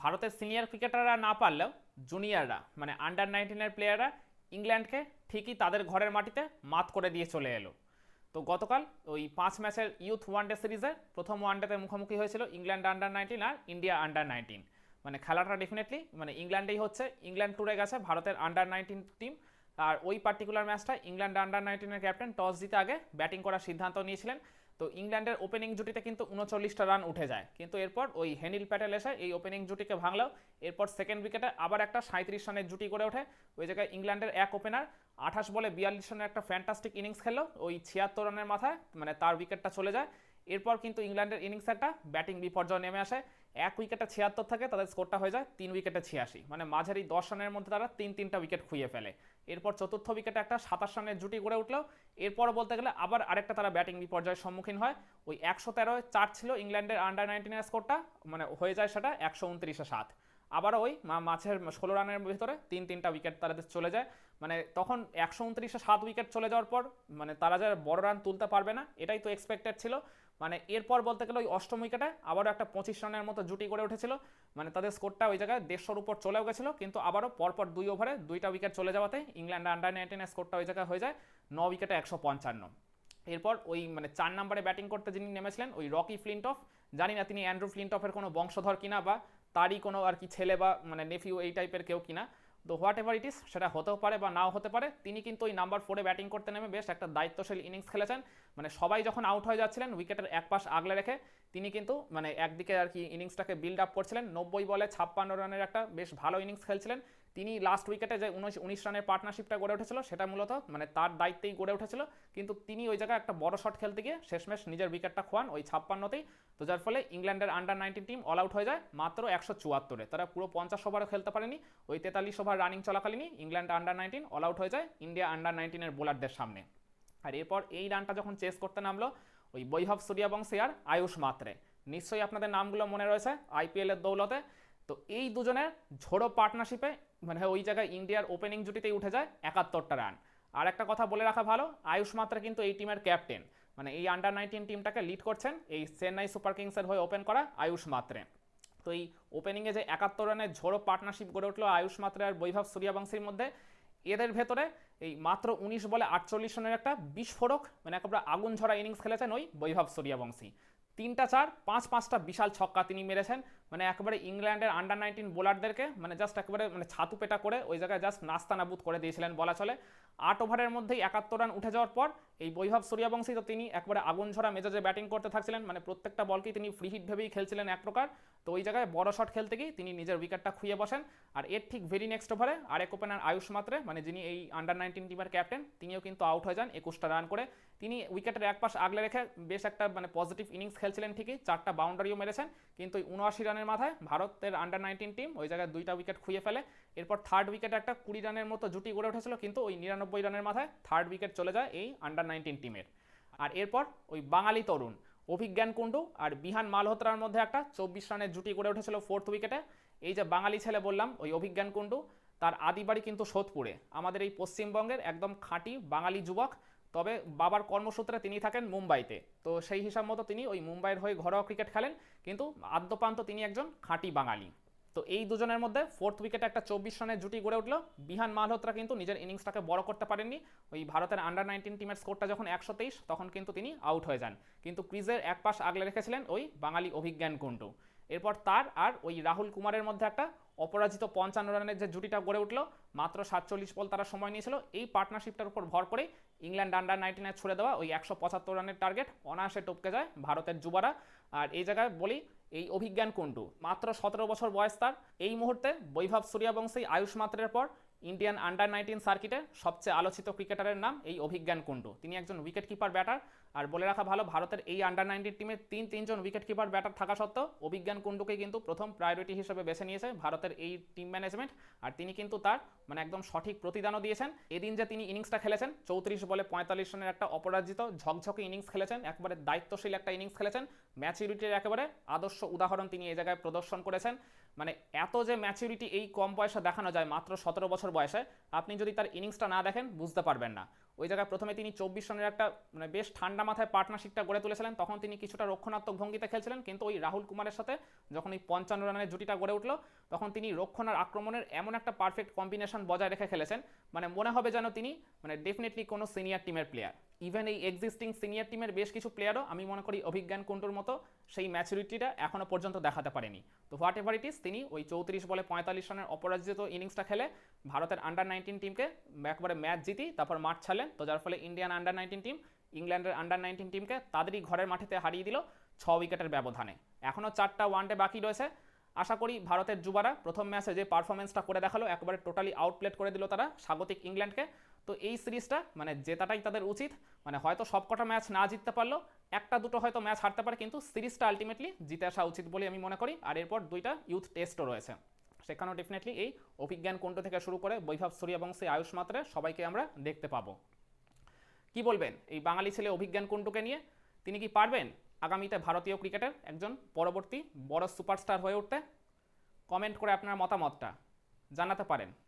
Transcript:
ভারতের সিনিয়র ক্রিকেটাররা না পারলেও জুনিয়ররা মানে আন্ডার নাইনটিনের প্লেয়াররা ইংল্যান্ডকে ঠিকই তাদের ঘরের মাটিতে মাত করে দিয়ে চলে এলো। তো গতকাল ওই পাঁচ ম্যাচের ইউথ ওয়ানডে সিরিজে প্রথম ওয়ানডেতে মুখোমুখি হয়েছিল ইংল্যান্ড আন্ডার নাইনটিন আর ইন্ডিয়া আন্ডার নাইনটিন মানে খেলাটা ডেফিনেটলি মানে ইংল্যান্ডেই হচ্ছে, ইংল্যান্ড ট্যুরে গেছে ভারতের আন্ডার নাইনটিন টিম আর ওই পার্টিকুলার ম্যাচটা ইংল্যান্ড আন্ডার নাইনটিনের ক্যাপ্টেন টস জিতে আগে ব্যাটিং করার সিদ্ধান্ত নিয়েছিলেন। তো ইংল্যান্ডের ওপেনিং জুটিতে কিন্তু উনচল্লিশটা রান উঠে যায়। কিন্তু এরপর ওই হেনিল প্যাটেল এসে এই ওপেনিং জুটিকে ভাঙলেও এরপর সেকেন্ড উইকেটে আবার একটা সাঁত্রিশ রানের জুটি করে ওঠে। ওই জায়গায় ইংল্যান্ডের এক ওপেনার আঠাশ বলে বিয়াল্লিশ রানের একটা ফ্যান্টাস্টিক ইনিংস খেললো। ওই ছিয়াত্তর রানের মাথায় মানে তার উইকেটটা চলে যায়। এরপর কিন্তু ইংল্যান্ডের ইনিংস একটা ব্যাটিং বিপর্যয় নেমে আসে। এক উইকেটে ছিয়াত্তর থাকে, তাদের স্কোরটা হয়ে যায় তিন উইকেটে ছিয়াশি। মানে মাঝারি দশ রানের মধ্যে তারা তিন তিনটা উইকেট খুইয়ে ফেলে। এরপর চতুর্থ উইকেটে একটা সাতাশ রানের জুটি গড়ে উঠল। এরপর বলতে গেলে আবার আরেকটা তারা ব্যাটিং বিপর্যয়ের সম্মুখীন হয়। ওই একশো তেরোয় চার ছিল ইংল্যান্ডের আন্ডার নাইনটিনের স্কোরটা মানে হয়ে যায় সেটা একশো উনত্রিশে সাত। আবার ওই মাছের ষোলো রানের ভিতরে তিন তিনটা উইকেট তাদের চলে যায়। মানে তখন একশো উনত্রিশে সাত উইকেট চলে যাওয়ার পর মানে তারা যে বড় রান তুলতে পারবে না, এটাই তো এক্সপেক্টেড ছিল। মানে এরপর বলতে গেলে ওই অষ্টম উইকেটে আবারও একটা পঁচিশ রানের মতো জুটি করে উঠেছিল। মানে তাদের স্কোরটা ওই জায়গায় দেড়শোর উপর চলেও গেছিল, কিন্তু আবারও পরপর দুই ওভারে দুইটা উইকেট চলে যাওয়াতে ইংল্যান্ড আন্ডার নাইনটিনের স্কোরটা ওই জায়গায় হয়ে যায় ন উইকেটে একশো পঞ্চান্ন। এরপর ওই মানে চার নম্বরে ব্যাটিং করতে যিনি নেমেছিলেন, ওই রকি ফ্লিন্টফ জানি না তিনি অ্যান্ড্রু ফ্লিন্টফের কোনো বংশধর কিনা বা তারই কোনো আর কি ছেলে বা মানে নেফিউ এই টাইপের কেউ কিনা। তো হোয়াট এভার ইট ইস সেটা হতেও পারে বা নাও হতে পারে, তিনি কিন্তু ওই নাম্বার ফোরে ব্যাটিং করতে নেমে বেশ একটা দায়িত্বশীল ইনিংস খেলেছেন। মানে সবাই যখন আউট হয়ে যাচ্ছিলেন উইকেটের এক পাশ আগলে রেখে, তিনি কিন্তু মানে একদিকে আর কি ইনিংসটাকে বিল্ড আপ করছিলেন। নব্বই বলে ছাপ্পান্ন রানের একটা বেশ ভালো ইনিংস খেলছিলেন। তিনি লাস্ট উইকেটে যে উনিশ উনিশ রানের পার্টনারশিপটা গড়ে উঠেছিল, সেটা মূলত মানে তার দায়িত্বেই গড়ে উঠেছিল। কিন্তু তিনি ওই জায়গায় একটা বড় শট খেলতে গিয়ে শেষমেশ নিজের উইকেটটা খোয়ান ওই ছাপ্পান্নতেই। তো যার ফলে ইংল্যান্ডের under nineteen team all out হয়ে যায়, মাত্র একশো চুয়াত্তরে। তারা পুরো পঞ্চাশ ওভারও খেলতে পারেনি, ওই তেতাল্লিশ over running চলাকালীনই England under nineteen all out হয়ে যায়, ইন্ডিয়া আন্ডার নাইনটিনের বোলারদের সামনে। আর এরপর এই রানটা যখন চেস করতে নামলো, ওই বৈভব সূর্যবংশী আর আয়ুষ মাত্রে। নিশ্চয়ই আপনাদের নামগুলো মনে রয়েছে আইপিএলের দৌলতে। তো এই দুজনের ঝোড়ো পার্টনারশিপে মানে ওই জায়গায় ইন্ডিয়ার ওপেনিং জুটিতেই উঠে যায় একাত্তরটা রান আর একটা কথা বলে রাখা ভালো, আয়ুষ মাত্রা কিন্তু এই টিমের ক্যাপ্টেন মানে এই আন্ডার নাইনটিন টিমটাকে লিড করছেন এই চেন্নাই সুপার কিংসের হয়ে ওপেন করা আয়ুষ মাত্রে। তো এই ওপেনিংয়ে যে একাত্তর রানের ঝোড়ো পার্টনারশিপ গড়ে উঠল আয়ুষ মাত্রা আর বৈভব সূর্যবংশীর মধ্যে, এদের ভেতরে এই মাত্র উনিশ বলে আটচল্লিশ রানের একটা বিস্ফোরক মানে একেবারে আগুন ঝরা ইনিংস খেলেছেন ওই বৈভব সূর্যবংশী। তিনটা চার, পাঁচ, পাঁচটা বিশাল ছক্কা তিনি মেরেছেন। মানে একেবারে ইংল্যান্ডের আন্ডার নাইনটিন বোলারদেরকে মানে জাস্ট একেবারে মানে ছাতু পেটা করে ওই জায়গায় জাস্ট নাস্তা নাবুদ করে দিয়েছিলেন বলা চলে। আট ওভারের মধ্যেই একাত্তর রান উঠে যাওয়ার পর এই বৈভব সূর্যবংশী তো তিনি একবারে আগুন ঝরা মেজাজে ব্যাটিং করতে থাকছিলেন মানে প্রত্যেকটা বলকেই তিনি ফ্রি হিট ভেবেই খেলছিলেন এক প্রকার। তো ওই জায়গায় বড় শট খেলতে গিয়ে তিনি নিজের উইকেটটা খুঁয়ে বসেন। আর এর ঠিক ভেরি নেক্সট ওভারে আরেক ওপেনার আয়ুষ মাত্রে মানে যিনি এই আন্ডার নাইনটিন টিমের ক্যাপ্টেন তিনিও কিন্তু আউট হয়ে যান একুশটা রান করে। তিনি উইকেটের এক পাশ আগলে রেখে বেশ একটা মানে পজিটিভ ইনিংস খেলছিলেন ঠিকই, চারটা বাউন্ডারিও মেরেছেন, কিন্তু ওই উনআশি রানের মাথায়, ভারতের আন্ডার নাইনটিন টিম ওই জায়গায় দুইটা উইকেট খুঁয়ে ফেলে। এরপর থার্ড উইকেটে একটা কুড়ি রানের মতো জুটি গড়ে উঠেছিল, কিন্তু ওই নিরানব্বই রানের মাথায় থার্ড উইকেট চলে যায় এই আন্ডার নাইনটিন টিমের আর এরপর ওই বাঙালি তরুণ, অভিজ্ঞান কুণ্ডু আর বিহান মালহোত্রার মধ্যে একটা চব্বিশ রানের জুটি গড়ে উঠেছিল ফোর্থ উইকেটে এই যে বাঙালি ছেলে বললাম, ওই অভিজ্ঞান কুণ্ডু, তার আদি বাড়ি কিন্তু সোদপুরে। আমাদের এই পশ্চিমবঙ্গের একদম খাঁটি বাঙালি যুবক তবে বাবার কর্মসূত্রে তিনি থাকেন মুম্বাইতে। তো সেই হিসাব মতো তিনি ওই মুম্বাইয়ের হয়ে ঘরোয়া ক্রিকেট খেলেন, কিন্তু আদ্যপান্ত তিনি একজন খাঁটি বাঙালি। তো এই দুজনের মধ্যে ফোর্থ উইকেটে একটা চব্বিশ রানের জুটি গড়ে উঠল। বিহান মালহোত্রা কিন্তু নিজের ইনিংসটাকে বড় করতে পারেননি। ওই ভারতের আন্ডার নাইনটিন টিমের স্কোরটা যখন একশো তেইশ, তখন কিন্তু তিনি আউট হয়ে যান। কিন্তু ক্রিজের এক পাশ আগলে রেখেছিলেন ওই বাঙালি অভিজ্ঞান কুণ্ডু। এরপর তার আর ওই রাহুল কুমারের মধ্যে একটা অপরাজিত পঞ্চান্ন রানের যে জুটিটা গড়ে উঠল, মাত্র সাতচল্লিশ বল তারা সময় নিয়েছিল। এই পার্টনারশিপটার উপর ভর করে ইংল্যান্ড আন্ডার নাইনটিনে ছুড়ে দেওয়া ওই একশো পঁচাত্তর রানের টার্গেট অনায়াসে টপকে যায় ভারতের যুবারা। আর এই জায়গায় বলি, এই অভিজ্ঞান কুণ্ডু, মাত্র সতেরো বছর বয়স তার। এই মুহূর্তে বৈভব সূর্যবংশী আয়ুষ মাত্রের পর ইন্ডিয়ান আন্ডার নাইনটিন সার্কিটে সবচেয়ে আলোচিত ক্রিকেটারের নাম এই অভিজ্ঞান কুণ্ডু। তিনি একজন উইকেট কিপার ব্যাটার আর বলে রাখা ভালো, ভারতের এই আন্ডার নাইনটিন টিমে তিন, তিনজন উইকেট কিপার ব্যাটার থাকা সত্ত্বেও অভিজ্ঞান কুণ্ডুকে কিন্তু প্রথম প্রায়োরিটি হিসেবে বেছে নিয়েছে ভারতের এই টিম ম্যানেজমেন্ট আর তিনি কিন্তু তার মানে একদম সঠিক প্রতিদানও দিয়েছেন। এদিন যে তিনি ইনিংসটা খেলেছেন, চৌত্রিশ বলে পঁয়তাল্লিশ রানের একটা অপরাজিত ঝকঝকে ইনিংস খেলেছেন, একবারে দায়িত্বশীল একটা ইনিংস খেলেছেন। ম্যাচিউরিটির একেবারে আদর্শ উদাহরণ তিনি এই জায়গায় প্রদর্শন করেছেন। মানে এত যে ম্যাচুরিটি এই কম বয়সে দেখানো যায় মাত্র সতেরো বছর বয়সে, আপনি যদি তার ইনিংসটা না দেখেন, বুঝতে পারবেন না। ওই জায়গায় প্রথমে তিনি চব্বিশ রানের একটা মানে বেশ ঠান্ডা মাথায় পার্টনারশিপটা গড়ে তুলেছিলেন, তখন তিনি কিছুটা রক্ষণাত্মক ভঙ্গিতে খেলছিলেন, কিন্তু ওই রাহুল কুমারের সাথে যখন ওই পঞ্চান্ন রানের জুটিটা গড়ে উঠল, তখন তিনি রক্ষণ আর আক্রমণের এমন একটা পারফেক্ট কম্বিনেশন বজায় রেখে খেলেছেন মানে মনে হবে যেন তিনি মানে ডেফিনেটলি কোনো সিনিয়র টিমের প্লেয়ার ইভেন এই এক্সিস্টিং সিনিয়র টিমের বেশ কিছু প্লেয়ারও আমি মনে করি অভিজ্ঞান কুণ্ডুর মতো সেই ম্যাচুরিটিটা এখনও পর্যন্ত দেখাতে পারেনি। তো হোয়াট এভার ইট ইস তিনি ওই চৌত্রিশ বলে পঁয়তাল্লিশ রানের অপরাজিত ইনিংসটা খেলে ভারতের আন্ডার নাইনটিন টিমকে একবারে ম্যাচ জিতি, তারপর মাঠ ছাড়লেন। তো যার ফলে ইন্ডিয়ান আন্ডার নাইনটিন টিম ইংল্যান্ডের আন্ডার নাইনটিন টিমকে তাদেরই ঘরের মাঠেতে হারিয়ে দিল ছ উইকেটের ব্যবধানে। এখনও চারটা ওয়ানডে বাকি রয়েছে। আশা করি ভারতের যুবারা প্রথম ম্যাচে যে পারফরমেন্সটা করে দেখাল, একবারে টোটালি আউটপ্লেট করে দিল তারা স্বাগতিক ইংল্যান্ডকে তো এই সিরিজটা মানে জেতাটাই তাদের উচিত। মানে হয়তো সবকটা ম্যাচ না জিততে পারল, একটা দুটো হয়তো ম্যাচ হারতে পারে, কিন্তু সিরিজটা আলটিমেটলি জিতে আসা উচিত বলে আমি মনে করি। আর এরপর দুইটা ইউথ টেস্টও রয়েছে। সেখানেও ডেফিনেটলি এই অভিজ্ঞান কুণ্ড থেকে শুরু করে বৈভব সূর্যবংশী আয়ুষ মাত্রে সবাইকে আমরা দেখতে পাবো। কি বলবেন? এই বাঙালি ছেলে অভিজ্ঞান কুণ্ডুকে নিয়ে তিনি কি পারবেন আগামীতে ভারতীয় ক্রিকেটের একজন পরবর্তী বড় সুপারস্টার হয়ে উঠতে? কমেন্ট করে আপনার মতামতটা জানাতে পারেন।